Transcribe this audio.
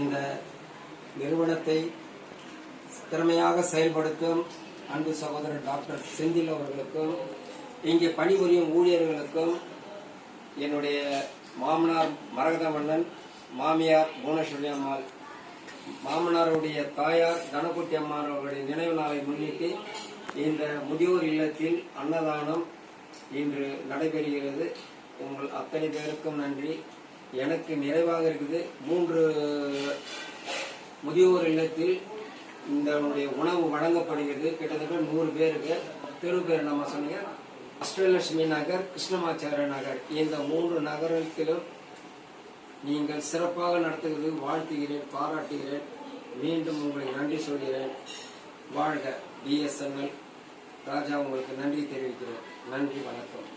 இந்த நிறுவனத்தை திறமையாக செயல்படுத்தும் அன்பு சகோதரர் டாக்டர் செந்தில் அவர்களுக்கும் இங்கே பணிபுரியும் ஊழியர்களுக்கும் என்னுடைய மாமனார் மரகதமன்னன் மாமியார் புவனேஸ்வரி அம்மாள் மாமனாருடைய தாயார் தனக்குட்டி அம்மாள் அவர்களுடைய நினைவு நாளை முன்னிட்டு இந்த முதியோர் இல்லத்தில் அன்னதானம் இன்று நடைபெறுகிறது. உங்கள் அத்தனை பேருக்கும் நன்றி. எனக்கு நிறைவாக இருக்குது மூன்று முதியோர் இல்லத்தில் இந்த உணவு வழங்கப்படுகிறது. கிட்டத்தட்ட நூறு பேருக்கு. தெரு பேர் நம்ம சொன்னீங்க. அஷ்டலட்சுமி நகர் கிருஷ்ணமாச்சாரிய நகர். இந்த மூன்று நகரத்திலும் நீங்கள் சிறப்பாக நடத்துகிறது. வாழ்த்துகிறேன் பாராட்டுகிறேன். மீண்டும் உங்களுக்கு நன்றி சொல்கிறேன். வாழ்க பிஎஸ்என்எல் ராஜா உங்களுக்கு நன்றி தெரிவிக்கிறேன். நன்றி வணக்கம்.